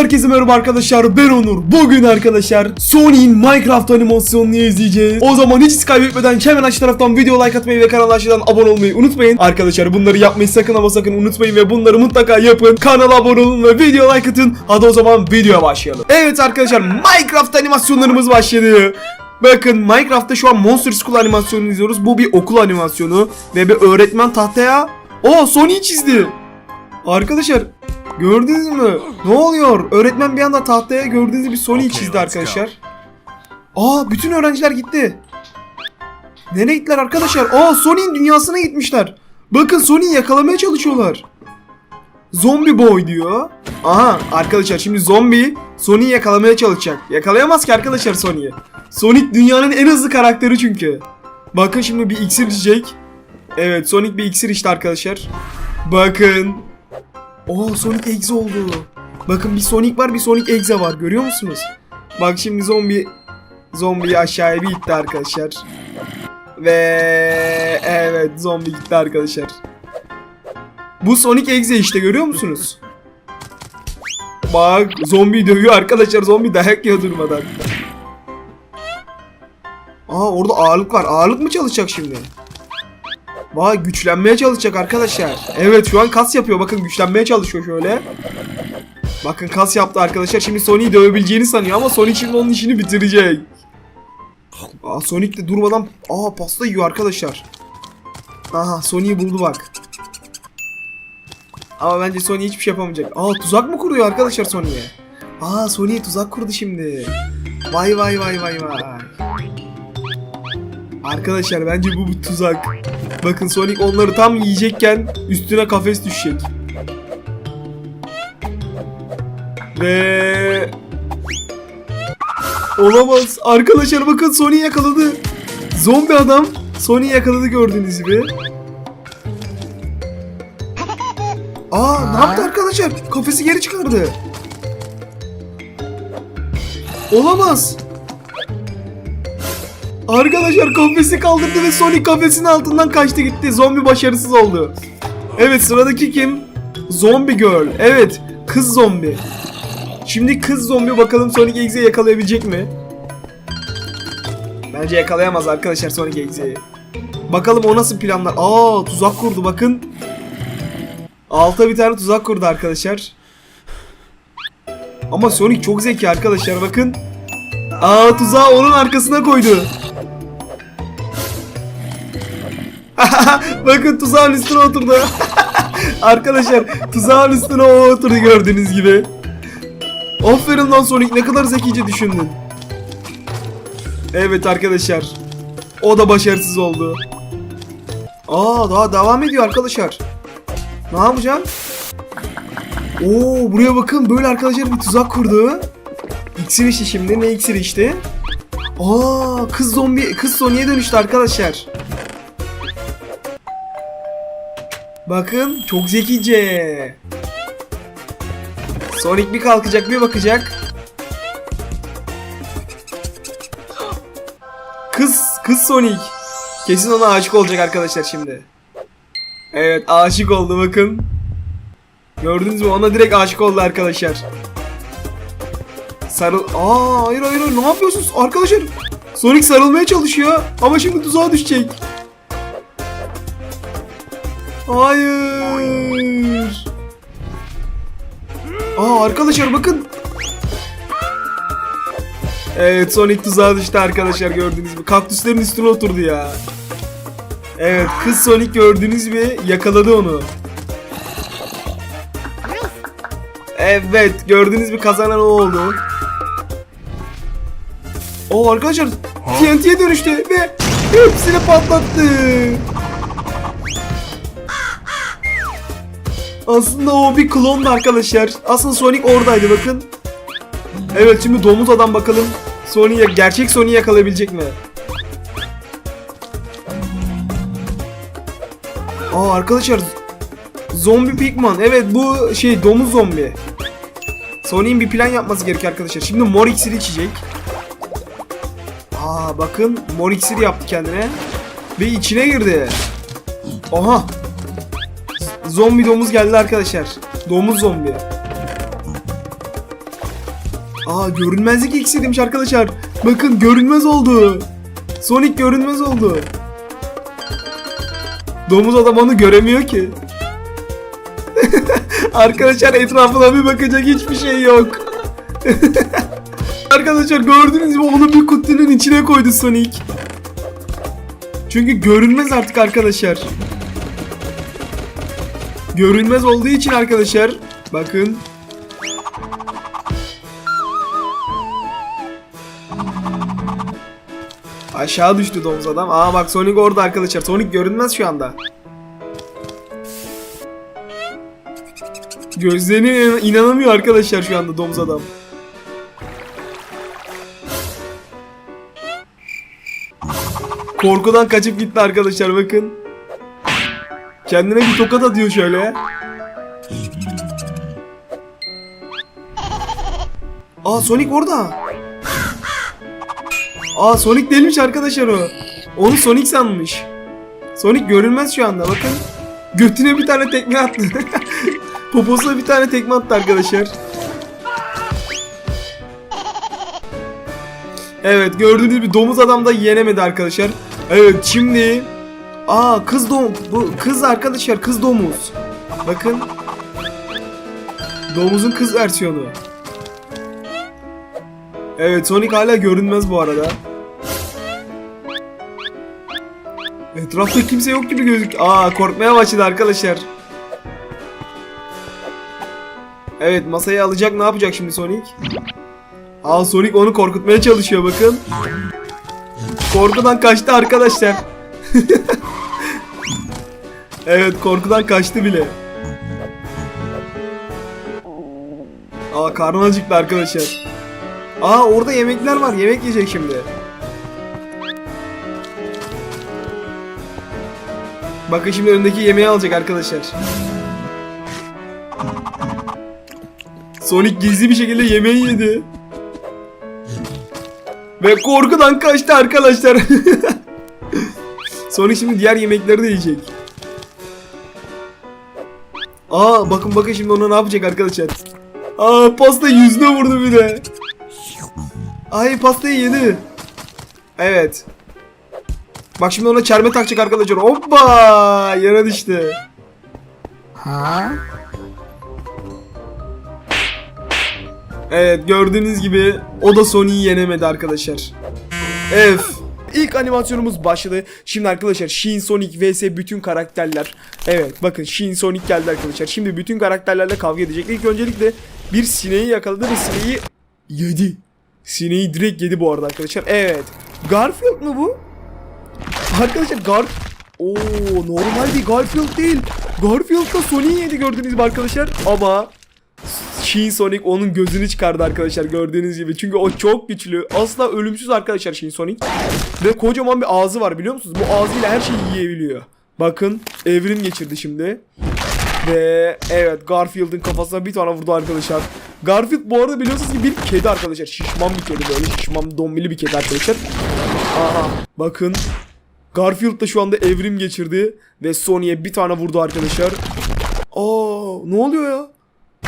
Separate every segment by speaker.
Speaker 1: Herkese merhaba arkadaşlar ben Onur. Bugün arkadaşlar Sony'in Minecraft animasyonunu izleyeceğiz. O zaman hiç kaybetmeden hemen aşağı taraftan video like atmayı ve kanala aşağıdan abone olmayı unutmayın. Arkadaşlar bunları yapmayı sakın ama sakın unutmayın ve bunları mutlaka yapın. Kanala abone olun ve video like atın. Hadi o zaman videoya başlayalım. Evet arkadaşlar Minecraft animasyonlarımız başladı. Bakın Minecraft'ta şu an Monster School animasyonunu izliyoruz. Bu bir okul animasyonu ve bir öğretmen tahtaya o Sony çizdi. Arkadaşlar gördünüz mü? Ne oluyor? Öğretmen bir anda tahtaya gördüğünüz gibi Sony çizdi arkadaşlar. Aa bütün öğrenciler gitti. Nereye gittiler arkadaşlar? Aa Sony'in dünyasına gitmişler. Bakın Sony'yi yakalamaya çalışıyorlar. Zombie boy diyor. Aha arkadaşlar şimdi zombi Sony'yi yakalamaya çalışacak. Yakalayamaz ki arkadaşlar Sony'yi. Sonic dünyanın en hızlı karakteri çünkü. Bakın şimdi bir iksir içecek. Evet Sonic bir iksir içti arkadaşlar. Bakın. Oo Sonic Exe oldu. Bakın bir Sonic var bir Sonic Exe var görüyor musunuz? Bak şimdi zombi zombi aşağıya bir gitti arkadaşlar. Ve evet zombi gitti arkadaşlar. Bu Sonic Exe işte görüyor musunuz? Bak zombi dövüyor arkadaşlar zombi dayak yiyor durmadan. Aa orada ağırlık var. Ağırlık mı çalışacak şimdi? Vay güçlenmeye çalışacak arkadaşlar. Evet şu an kas yapıyor. Bakın güçlenmeye çalışıyor şöyle. Bakın kas yaptı arkadaşlar. Şimdi Sonic'i dövebileceğini sanıyor ama Sonic şimdi onun işini bitirecek. Aa Sonic de durmadan aa pasta yiyor arkadaşlar. Aha Sonic'i buldu bak. Ama bence Sony hiçbir şey yapamayacak. Aa tuzak mı kuruyor arkadaşlar Sony'ye? Aa Sony'ye tuzak kurdu şimdi. Vay vay vay vay vay. Arkadaşlar bence bu bir tuzak. Bakın Sonic onları tam yiyecekken üstüne kafes düşecek. Ve Olamaz. Arkadaşlar bakın Sony yakaladı. Zombi adam Sony yakaladı gördüğünüz gibi. Aa ne yaptı arkadaşlar? Kafesi geri çıkardı. Olamaz. Arkadaşlar kafesi kaldırdı ve Sonic kafesin altından kaçtı gitti. Zombi başarısız oldu. Evet sıradaki kim? Zombi Girl. Evet kız zombi. Şimdi kız zombi bakalım Sonic X'e yakalayabilecek mi? Bence yakalayamaz arkadaşlar Sonic X'e'yi. Bakalım o nasıl planlar. Aa tuzak kurdu bakın. Alta bir tane tuzak kurdu arkadaşlar. Ama Sonic çok zeki arkadaşlar bakın. Aa tuzağı onun arkasına koydu. Bakın tuzağın üstüne oturdu. Arkadaşlar tuzağın üstüne o oturdu gördüğünüz gibi. Aferin lan Sonic ne kadar zekice düşündün. Evet arkadaşlar. O da başarısız oldu. Aa daha devam ediyor arkadaşlar. Ne yapacağım? Oo buraya bakın böyle arkadaşlar bir tuzak kurdu. İksir içti şimdi. Ne iksir içti? Aa kız zombi kız Sony'e dönüştü arkadaşlar. Bakın çok zekice. Sonic bir kalkacak bir bakacak. Kız kız Sonic. Kesin ona aşık olacak arkadaşlar şimdi. Evet aşık oldu bakın. Gördünüz mü ona direkt aşık oldu arkadaşlar. Sarıl... Aa hayır hayır ne yapıyorsunuz arkadaşlar? Sonic sarılmaya çalışıyor ama şimdi tuzağa düşecek. Hayır. Aa arkadaşlar bakın. Evet Sonic tuzağa düştü arkadaşlar gördüğünüz gibi. Kaktüslerin üstüne oturdu ya. Evet kız Sonic gördüğünüz gibi yakaladı onu. Evet gördüğünüz gibi kazanan o oldu. O arkadaşlar TNT'ye dönüştü ve hepsini patlattı. Aslında o bir klondu arkadaşlar. Aslında Sonic oradaydı bakın. Evet şimdi domuz adam bakalım. Sony'ye gerçek Sony'yi yakalayabilecek mi? Aa arkadaşlar Zombi Pigman. Evet bu şey domuz zombi. Sony'in bir plan yapması gerekiyor arkadaşlar. Şimdi mor iksiri içecek. Aa bakın mor iksir yaptı kendine. Ve içine girdi. Oha. Zombi domuz geldi arkadaşlar. Domuz zombi. Aa görünmezlik iksiri demiş arkadaşlar. Bakın görünmez oldu. Sonic görünmez oldu. Domuz adam onu göremiyor ki. arkadaşlar etrafına bir bakacak hiçbir şey yok. arkadaşlar gördünüz mü onu bir kutunun içine koydu Sonic. Çünkü görünmez artık arkadaşlar. Görünmez olduğu için arkadaşlar bakın Aşağı düştü domuz adam. Aa bak Sonic orada arkadaşlar. Sonic görünmez şu anda. Gözlerine inan- inanamıyor arkadaşlar şu anda domuz adam. Korkudan kaçıp gitti arkadaşlar bakın. Kendine bir tokat atıyor şöyle. Aa Sonic orada. Aa Sonic değilmiş arkadaşlar o. Onu Sonic sanmış. Sonic görünmez şu anda bakın. Götüne bir tane tekme attı. Poposuna bir tane tekme attı arkadaşlar. Evet gördüğünüz gibi domuz adam da yenemedi arkadaşlar. Evet şimdi Aa kız dom bu kız arkadaşlar kız domuz. Bakın. Domuzun kız versiyonu. Evet Sonic hala görünmez bu arada. Etrafta kimse yok gibi gözük. Aa korkmaya başladı arkadaşlar. Evet masayı alacak ne yapacak şimdi Sonic? Aa Sonic onu korkutmaya çalışıyor bakın. Korkudan kaçtı arkadaşlar. evet korkudan kaçtı bile. Aa karnı acıktı arkadaşlar. Aa orada yemekler var. Yemek yiyecek şimdi. Bakın şimdi önündeki yemeği alacak arkadaşlar. Sonic gizli bir şekilde yemeği yedi. Ve korkudan kaçtı arkadaşlar. Sonic şimdi diğer yemekleri de yiyecek. Aa bakın bakın şimdi ona ne yapacak arkadaşlar. Aa pasta yüzüne vurdu bir de. Ay pastayı yedi. Evet. Bak şimdi ona çerme takacak arkadaşlar. Hoppa! Yere düştü. Evet gördüğünüz gibi o da Sony'yi yenemedi arkadaşlar. F. İlk animasyonumuz başladı. Şimdi arkadaşlar Shin Sonic vs bütün karakterler. Evet bakın Shin Sonic geldi arkadaşlar. Şimdi bütün karakterlerle kavga edecek. İlk öncelikle bir sineği yakaladı ve sineği yedi. Sineği direkt yedi bu arada arkadaşlar. Evet. Garfield mı bu? Arkadaşlar Gar... Oo normal bir Garfield değil. Garfield da Sonic'i yedi gördüğünüz gibi arkadaşlar. Ama Shin Sonic onun gözünü çıkardı arkadaşlar gördüğünüz gibi. Çünkü o çok güçlü. Asla ölümsüz arkadaşlar Shin Sonic. Ve kocaman bir ağzı var biliyor musunuz? Bu ağzıyla her şeyi yiyebiliyor. Bakın evrim geçirdi şimdi. Ve evet Garfield'ın kafasına bir tane vurdu arkadaşlar. Garfield bu arada biliyorsunuz ki bir kedi arkadaşlar. Şişman bir kedi böyle şişman dombili bir kedi arkadaşlar. Aha bakın. Garfield da şu anda evrim geçirdi. Ve Sony'e bir tane vurdu arkadaşlar. Aa ne oluyor ya?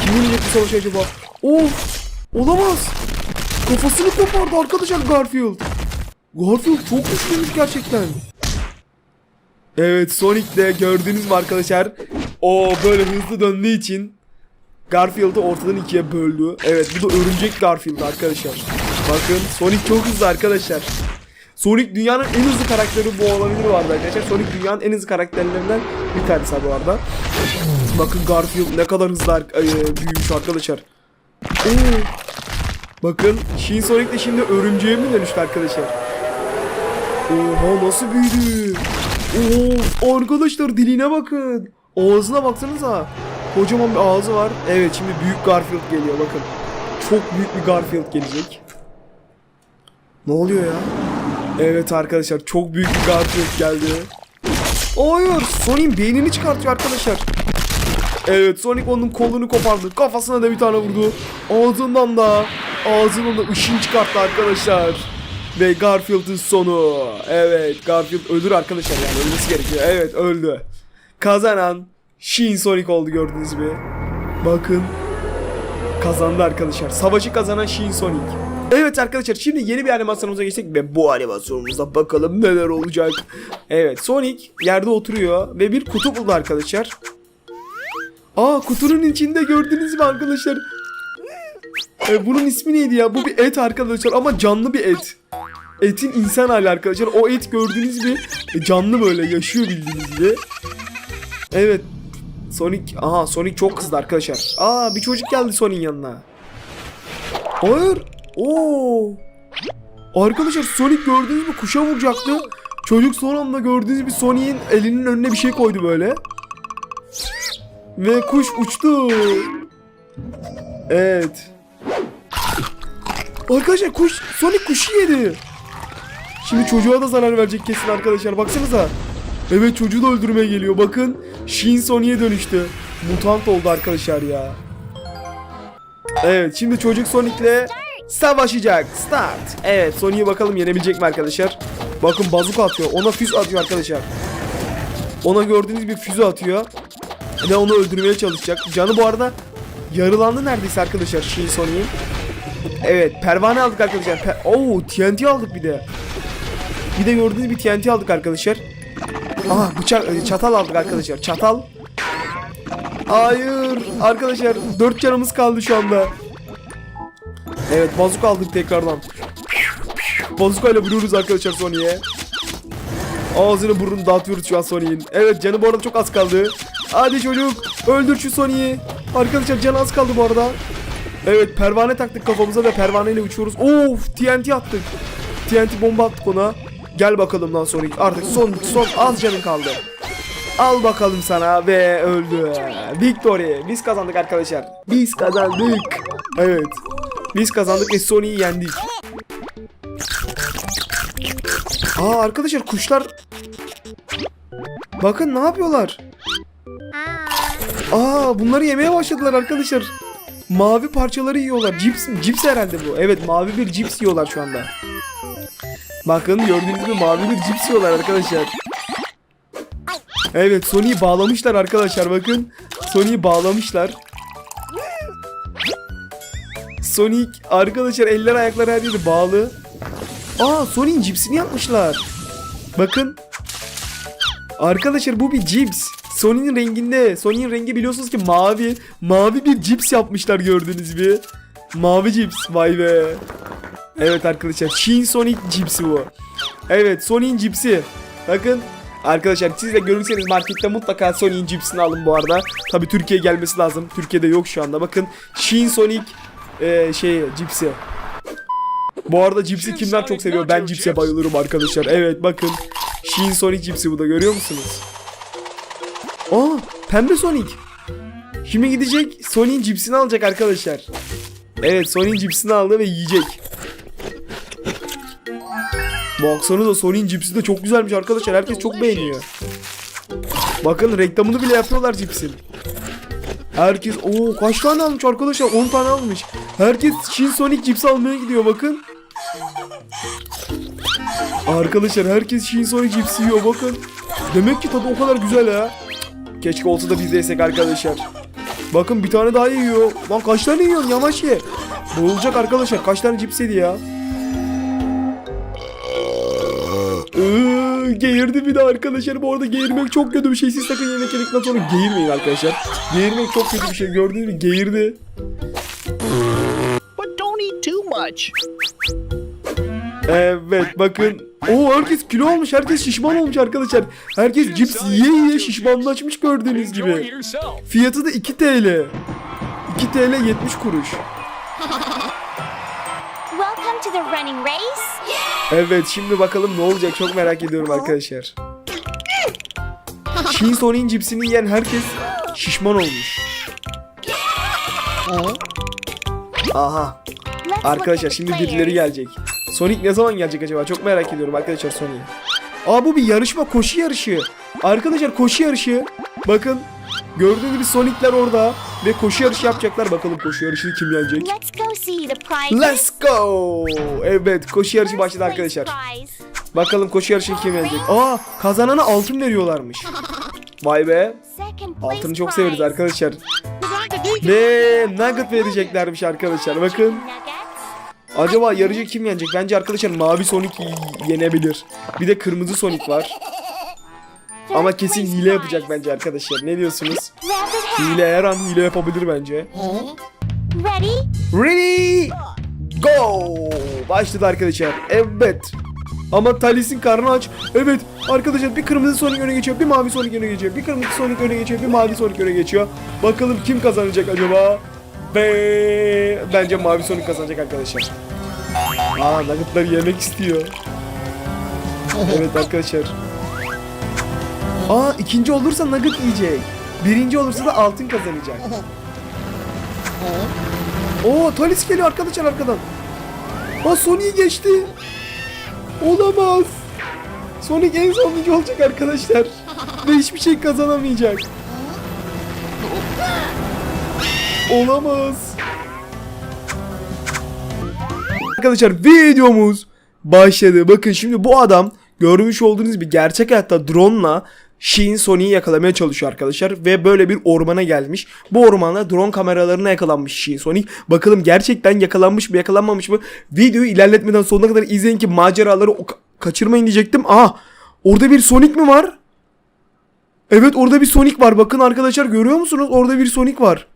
Speaker 1: Kim yenecek bu savaşı acaba? Of! Olamaz! Kafasını kopardı arkadaşlar Garfield. Garfield çok güçlüymüş gerçekten. Evet Sonic de gördüğünüz mü arkadaşlar? O böyle hızlı döndüğü için Garfield'ı ortadan ikiye böldü. Evet bu da örümcek Garfield arkadaşlar. Bakın Sonic çok hızlı arkadaşlar. Sonic dünyanın en hızlı karakteri bu olabilir arada arkadaşlar. Sonic dünyanın en hızlı karakterlerinden bir tanesi bu arada. Bakın Garfield ne kadar hızlı ay, büyümüş arkadaşlar. Oo. Bakın Shin Sonic de şimdi örümceğe mi dönüştü arkadaşlar? Oha nasıl büyüdü? Oo arkadaşlar diline bakın. Ağzına baksanıza. Kocaman bir ağzı var. Evet şimdi büyük Garfield geliyor bakın. Çok büyük bir Garfield gelecek. Ne oluyor ya? Evet arkadaşlar çok büyük bir Garfield geldi. Hayır Sonic'in beynini çıkartıyor arkadaşlar. Evet Sonic onun kolunu kopardı. Kafasına da bir tane vurdu. Ağzından da ağzından da ışın çıkarttı arkadaşlar. Ve Garfield'ın sonu. Evet Garfield ölür arkadaşlar yani ölmesi gerekiyor. Evet öldü. Kazanan Shin Sonic oldu gördüğünüz gibi. Bakın. kazandı arkadaşlar. Savaşı kazanan Shin Sonic. Evet arkadaşlar şimdi yeni bir animasyonumuza geçtik ve bu animasyonumuza bakalım neler olacak. Evet Sonic yerde oturuyor ve bir kutu buldu arkadaşlar. Aa kutunun içinde gördünüz mü arkadaşlar? E, bunun ismi neydi ya? Bu bir et arkadaşlar ama canlı bir et. Etin insan hali arkadaşlar. O et gördüğünüz gibi e, canlı böyle yaşıyor bildiğiniz gibi. Evet. Sonic, aha Sonic çok kızdı arkadaşlar. Aa bir çocuk geldi Sonic'in yanına. Hayır. Oo. Arkadaşlar Sonic gördüğünüz mü kuşa vuracaktı. Çocuk son anda gördüğünüz gibi Sonic'in elinin önüne bir şey koydu böyle. Ve kuş uçtu. Evet. Arkadaşlar kuş Sonic kuşu yedi. Şimdi çocuğa da zarar verecek kesin arkadaşlar. Baksanıza. Evet çocuğu da öldürmeye geliyor. Bakın Shin Sonic'e dönüştü. Mutant oldu arkadaşlar ya. Evet şimdi çocuk Sonic'le savaşacak. Start. Evet Sonic'e bakalım yenebilecek mi arkadaşlar. Bakın bazuka atıyor. Ona füze atıyor arkadaşlar. Ona gördüğünüz gibi füze atıyor. Ve onu öldürmeye çalışacak. Canı bu arada yarılandı neredeyse arkadaşlar Shin Sonic'in. Evet pervane aldık arkadaşlar. Per Oo TNT aldık bir de. Bir de gördüğünüz bir TNT aldık arkadaşlar. Aha bıçak e, çatal aldık arkadaşlar. Çatal. Hayır arkadaşlar dört canımız kaldı şu anda. Evet bazuka aldık tekrardan. Bazuka ile vuruyoruz arkadaşlar Sony'ye. Ağzını burnunu dağıtıyoruz şu an Sony'in. Evet canı bu arada çok az kaldı. Hadi çocuk öldür şu Sony'yi. Arkadaşlar canı az kaldı bu arada. Evet pervane taktık kafamıza ve pervaneyle uçuyoruz. Of TNT attık. TNT bomba attık ona. Gel bakalım lan Sonic. Artık son son az canın kaldı. Al bakalım sana ve öldü. Victory. Biz kazandık arkadaşlar. Biz kazandık. Evet. Biz kazandık ve Sonic'i yendik. Aa arkadaşlar kuşlar Bakın ne yapıyorlar? Aa bunları yemeye başladılar arkadaşlar. Mavi parçaları yiyorlar. Cips, cips herhalde bu. Evet mavi bir cips yiyorlar şu anda. Bakın gördüğünüz gibi mavi bir cips yiyorlar arkadaşlar. Evet Sony'yi bağlamışlar arkadaşlar bakın. Sony'yi bağlamışlar. Sonic arkadaşlar eller ayakları her yeri bağlı. Aa Sonic'in cipsini yapmışlar. Bakın. Arkadaşlar bu bir cips. Sonic'in renginde. Sonic'in rengi biliyorsunuz ki mavi. Mavi bir cips yapmışlar gördüğünüz gibi. Mavi cips. Vay be. Evet arkadaşlar. Shin Sonic cipsi bu. Evet Sonic'in cipsi. Bakın. Arkadaşlar siz de görürseniz markette mutlaka Sonic'in cipsini alın bu arada. Tabi Türkiye'ye gelmesi lazım. Türkiye'de yok şu anda. Bakın Shin Sonic e, şey cipsi. Bu arada cipsi kimler çok seviyor? Ben cipse bayılırım arkadaşlar. Evet bakın. Shin Sonic cipsi bu da görüyor musunuz? Aa pembe Sonic. Şimdi gidecek Sonic'in cipsini alacak arkadaşlar. Evet Sonic'in cipsini aldı ve yiyecek. Baksanıza Sonic'in cipsi de çok güzelmiş arkadaşlar. Herkes çok beğeniyor. Bakın reklamını bile yapıyorlar cipsin. Herkes o kaç tane almış arkadaşlar? 10 tane almış. Herkes Shin Sonic cipsi almaya gidiyor bakın. Arkadaşlar herkes Shin Sonic cipsi yiyor bakın. Demek ki tadı o kadar güzel ha. Keşke olsa da biz de arkadaşlar. Bakın bir tane daha yiyor. Lan kaç tane yiyorsun yavaş ye. Boğulacak arkadaşlar. Kaç tane cips yedi ya. Iıı, geğirdi bir de arkadaşlar. Bu arada geğirmek çok kötü bir şey. Siz sakın yemek yedikten sonra geğirmeyin arkadaşlar. Geğirmek çok kötü bir şey. Gördüğünüz gibi geğirdi.
Speaker 2: But don't eat too much.
Speaker 1: Evet bakın. Oo herkes kilo olmuş. Herkes şişman olmuş arkadaşlar. Herkes cips yiye yiye şişmanlaşmış gördüğünüz gibi. Fiyatı da 2 TL. 2 TL 70 kuruş.
Speaker 3: Welcome to the running race.
Speaker 1: Evet şimdi bakalım ne olacak çok merak ediyorum arkadaşlar. Shin Sonic'in cipsini yiyen herkes şişman olmuş. Aha arkadaşlar şimdi birileri gelecek. Sonic ne zaman gelecek acaba çok merak ediyorum arkadaşlar Sonic'i. Aa bu bir yarışma koşu yarışı. Arkadaşlar koşu yarışı. Bakın gördüğünüz gibi Sonic'ler orada ve koşu yarışı yapacaklar. Bakalım koşu yarışını kim yenecek?
Speaker 3: Let's go.
Speaker 1: Evet koşu yarışı başladı arkadaşlar. Bakalım koşu yarışını kim yenecek? Aa kazanana altın veriyorlarmış. Vay be. Altını çok severiz arkadaşlar. Ve nugget vereceklermiş arkadaşlar. Bakın. Acaba yarıcı kim yenecek? Bence arkadaşlar mavi Sonic yenebilir. Bir de kırmızı Sonic var. Ama kesin hile yapacak bence arkadaşlar. Ne diyorsunuz? Hile her an hile yapabilir bence.
Speaker 3: Ready?
Speaker 1: Ready? Go! Başladı arkadaşlar. Evet. Ama Talis'in karnı aç. Evet arkadaşlar bir kırmızı Sonic öne geçiyor. Bir mavi Sonic öne geçiyor. Bir kırmızı Sonic öne geçiyor. Bir mavi Sonic öne geçiyor. Bakalım kim kazanacak acaba? Ve bence mavi Sonic kazanacak arkadaşlar. Aa nuggetları yemek istiyor. Evet arkadaşlar. Aa ikinci olursa nugget yiyecek. Birinci olursa da altın kazanacak. Oo Talis geliyor arkadaşlar arkadan. Aa Sonic geçti. Olamaz. Sonic en sonuncu olacak arkadaşlar. Ve hiçbir şey kazanamayacak. Olamaz. Arkadaşlar videomuz başladı. Bakın şimdi bu adam görmüş olduğunuz bir gerçek hayatta drone'la Shin Sonic'i yakalamaya çalışıyor arkadaşlar ve böyle bir ormana gelmiş. Bu ormanda drone kameralarına yakalanmış Shin Sonic. Bakalım gerçekten yakalanmış mı yakalanmamış mı? Videoyu ilerletmeden sonuna kadar izleyin ki maceraları kaçırmayın diyecektim. Aa orada bir Sonic mi var? Evet orada bir Sonic var. Bakın arkadaşlar görüyor musunuz? Orada bir Sonic var.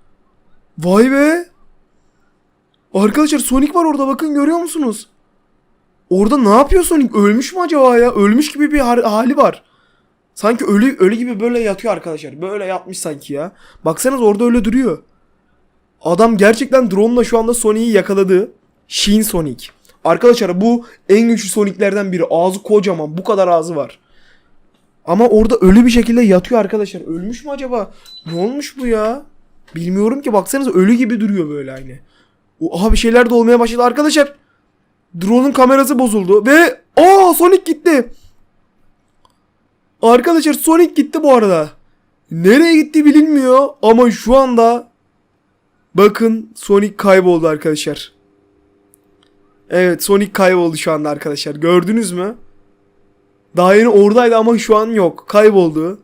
Speaker 1: Vay be. Arkadaşlar Sonic var orada bakın görüyor musunuz? Orada ne yapıyor Sonic? Ölmüş mü acaba ya? Ölmüş gibi bir hali var. Sanki ölü ölü gibi böyle yatıyor arkadaşlar. Böyle yatmış sanki ya. Baksanız orada öyle duruyor. Adam gerçekten drone'la şu anda Sonic'i yakaladı. Shin Sonic. Arkadaşlar bu en güçlü Sonic'lerden biri. Ağzı kocaman. Bu kadar ağzı var. Ama orada ölü bir şekilde yatıyor arkadaşlar. Ölmüş mü acaba? Ne olmuş bu ya? Bilmiyorum ki. Baksanıza ölü gibi duruyor böyle aynı. O- Aha bir şeyler de olmaya başladı arkadaşlar. Drone'un kamerası bozuldu ve aa Sonic gitti. Arkadaşlar Sonic gitti bu arada. Nereye gitti bilinmiyor ama şu anda bakın Sonic kayboldu arkadaşlar. Evet Sonic kayboldu şu anda arkadaşlar. Gördünüz mü? Daha yeni oradaydı ama şu an yok. Kayboldu.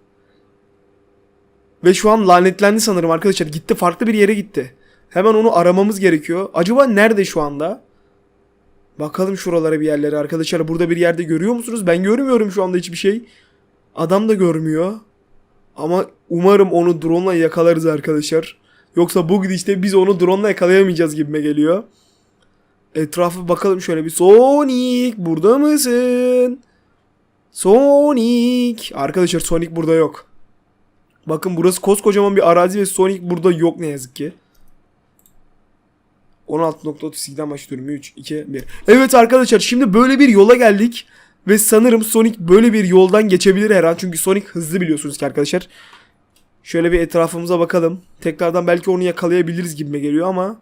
Speaker 1: Ve şu an lanetlendi sanırım arkadaşlar. Gitti farklı bir yere gitti. Hemen onu aramamız gerekiyor. Acaba nerede şu anda? Bakalım şuralara bir yerlere arkadaşlar. Burada bir yerde görüyor musunuz? Ben görmüyorum şu anda hiçbir şey. Adam da görmüyor. Ama umarım onu drone ile yakalarız arkadaşlar. Yoksa bu gidişte biz onu drone ile yakalayamayacağız gibime geliyor. Etrafı bakalım şöyle bir. Sonic burada mısın? Sonic. Arkadaşlar Sonic burada yok. Bakın burası koskocaman bir arazi ve Sonic burada yok ne yazık ki. 16.32'den başlıyorum. 3, 2, 1. Evet arkadaşlar şimdi böyle bir yola geldik. Ve sanırım Sonic böyle bir yoldan geçebilir her an. Çünkü Sonic hızlı biliyorsunuz ki arkadaşlar. Şöyle bir etrafımıza bakalım. Tekrardan belki onu yakalayabiliriz gibime geliyor ama.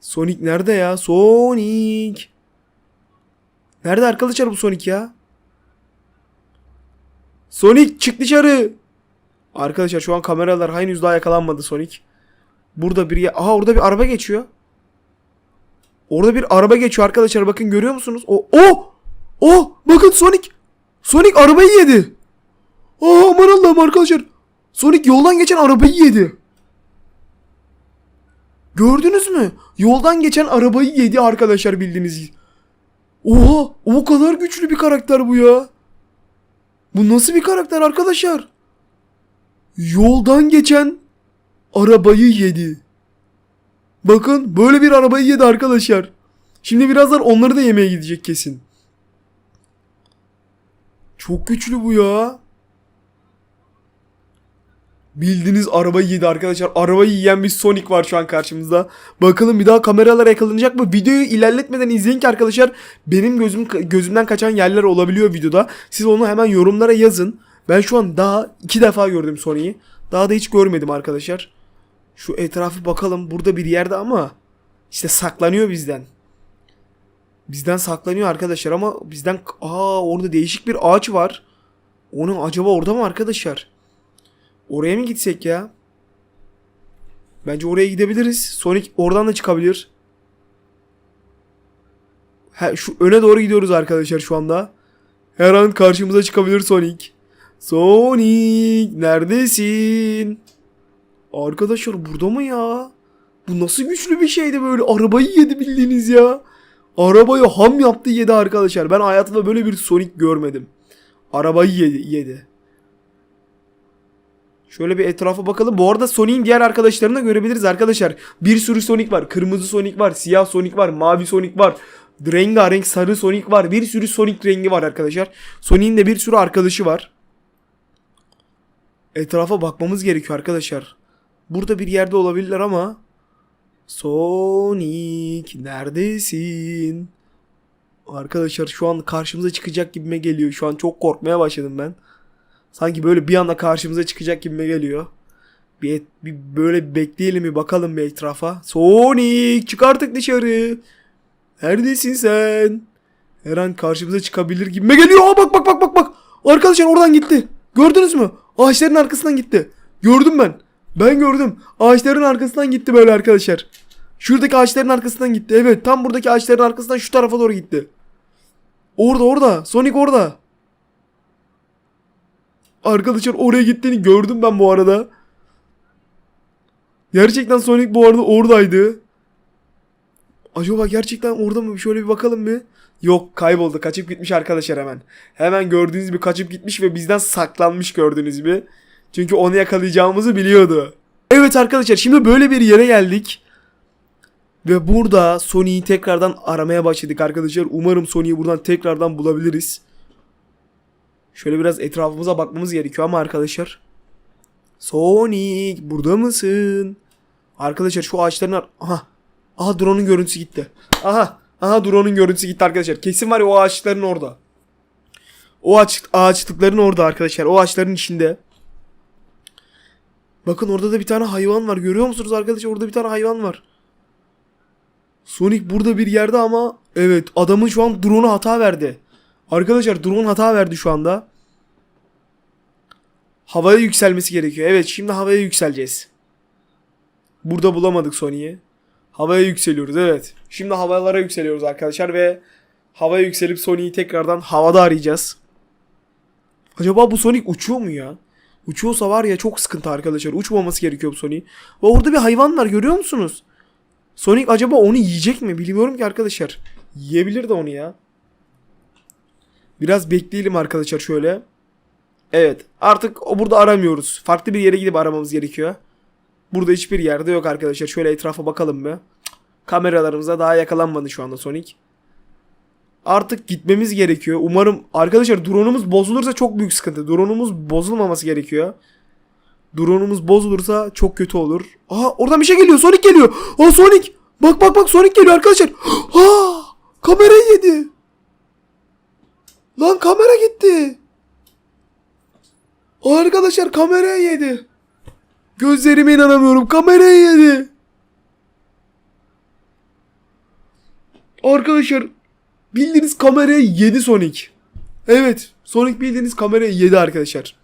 Speaker 1: Sonic nerede ya? Sonic. Nerede arkadaşlar bu Sonic ya? Sonic çık dışarı. Arkadaşlar şu an kameralar henüz daha yakalanmadı Sonic. Burada bir ya- Aha orada bir araba geçiyor. Orada bir araba geçiyor arkadaşlar bakın görüyor musunuz? O o o bakın Sonic Sonic arabayı yedi. Aa aman Allah'ım arkadaşlar. Sonic yoldan geçen arabayı yedi. Gördünüz mü? Yoldan geçen arabayı yedi arkadaşlar bildiğiniz. Oha o kadar güçlü bir karakter bu ya. Bu nasıl bir karakter arkadaşlar? Yoldan geçen arabayı yedi. Bakın böyle bir arabayı yedi arkadaşlar. Şimdi birazdan onları da yemeye gidecek kesin. Çok güçlü bu ya. Bildiğiniz arabayı yedi arkadaşlar. Arabayı yiyen bir Sonic var şu an karşımızda. Bakalım bir daha kameralara yakalanacak mı? Videoyu ilerletmeden izleyin ki arkadaşlar benim gözüm gözümden kaçan yerler olabiliyor videoda. Siz onu hemen yorumlara yazın. Ben şu an daha iki defa gördüm Sonic'i. Daha da hiç görmedim arkadaşlar. Şu etrafı bakalım. Burada bir yerde ama işte saklanıyor bizden. Bizden saklanıyor arkadaşlar ama bizden aa orada değişik bir ağaç var. Onun acaba orada mı arkadaşlar? Oraya mı gitsek ya? Bence oraya gidebiliriz. Sonic oradan da çıkabilir. Ha, şu öne doğru gidiyoruz arkadaşlar şu anda. Her an karşımıza çıkabilir Sonic. Sonic neredesin? Arkadaşlar burada mı ya? Bu nasıl güçlü bir şeydi böyle. Arabayı yedi bildiğiniz ya. Arabayı ham yaptı yedi arkadaşlar. Ben hayatımda böyle bir Sonic görmedim. Arabayı yedi. yedi. Şöyle bir etrafa bakalım. Bu arada Sonic'in diğer arkadaşlarını da görebiliriz arkadaşlar. Bir sürü Sonic var. Kırmızı Sonic var. Siyah Sonic var. Mavi Sonic var. Rengarenk sarı Sonic var. Bir sürü Sonic rengi var arkadaşlar. Sonic'in de bir sürü arkadaşı var. Etrafa bakmamız gerekiyor arkadaşlar. Burada bir yerde olabilirler ama Sonic neredesin? Arkadaşlar şu an karşımıza çıkacak gibime geliyor. Şu an çok korkmaya başladım ben. Sanki böyle bir anda karşımıza çıkacak gibime geliyor. Bir, et- bir böyle bekleyelim bir bakalım bir etrafa. Sonic çık artık dışarı. Neredesin sen? Her an karşımıza çıkabilir gibime geliyor. Aa, bak bak bak bak bak. Arkadaşlar oradan gitti. Gördünüz mü? Ağaçların arkasından gitti. Gördüm ben. Ben gördüm. Ağaçların arkasından gitti böyle arkadaşlar. Şuradaki ağaçların arkasından gitti. Evet tam buradaki ağaçların arkasından şu tarafa doğru gitti. Orada orada. Sonic orada. Arkadaşlar oraya gittiğini gördüm ben bu arada. Gerçekten Sonic bu arada oradaydı. Acaba gerçekten orada mı? Şöyle bir bakalım bir. Yok kayboldu. Kaçıp gitmiş arkadaşlar hemen. Hemen gördüğünüz gibi kaçıp gitmiş ve bizden saklanmış gördüğünüz gibi. Çünkü onu yakalayacağımızı biliyordu. Evet arkadaşlar şimdi böyle bir yere geldik. Ve burada Sony'yi tekrardan aramaya başladık arkadaşlar. Umarım Sony'yi buradan tekrardan bulabiliriz. Şöyle biraz etrafımıza bakmamız gerekiyor ama arkadaşlar. Sonic burada mısın? Arkadaşlar şu ağaçların ar- Aha. Aha drone'un görüntüsü gitti. Aha. Aha drone'un görüntüsü gitti arkadaşlar. Kesin var ya o ağaçların orada. O ağaç, ağaçlıkların orada arkadaşlar. O ağaçların içinde. Bakın orada da bir tane hayvan var. Görüyor musunuz arkadaşlar? Orada bir tane hayvan var. Sonic burada bir yerde ama evet adamın şu an drone'u hata verdi. Arkadaşlar drone hata verdi şu anda. Havaya yükselmesi gerekiyor. Evet şimdi havaya yükseleceğiz. Burada bulamadık Sonic'i. Havaya yükseliyoruz evet. Şimdi havalara yükseliyoruz arkadaşlar ve havaya yükselip Sonic'i tekrardan havada arayacağız. Acaba bu Sonic uçuyor mu ya? Uçuyorsa var ya çok sıkıntı arkadaşlar. Uçmaması gerekiyor bu Sonic. Ve orada bir hayvan var görüyor musunuz? Sonic acaba onu yiyecek mi? Bilmiyorum ki arkadaşlar. Yiyebilir de onu ya. Biraz bekleyelim arkadaşlar şöyle. Evet. Artık o burada aramıyoruz. Farklı bir yere gidip aramamız gerekiyor. Burada hiçbir yerde yok arkadaşlar. Şöyle etrafa bakalım. Cık, Kameralarımıza daha yakalanmadı şu anda Sonic. Artık gitmemiz gerekiyor. Umarım arkadaşlar drone'umuz bozulursa çok büyük sıkıntı. Drone'umuz bozulmaması gerekiyor. Drone'umuz bozulursa çok kötü olur. Aha oradan bir şey geliyor. Sonic geliyor. Aa Sonic. Bak bak bak Sonic geliyor arkadaşlar. Aa kamerayı yedi. Lan kamera gitti. Arkadaşlar kamerayı yedi. Gözlerime inanamıyorum. Kamerayı yedi. Arkadaşlar bildiğiniz kamerayı yedi Sonic. Evet Sonic bildiğiniz kamerayı yedi arkadaşlar.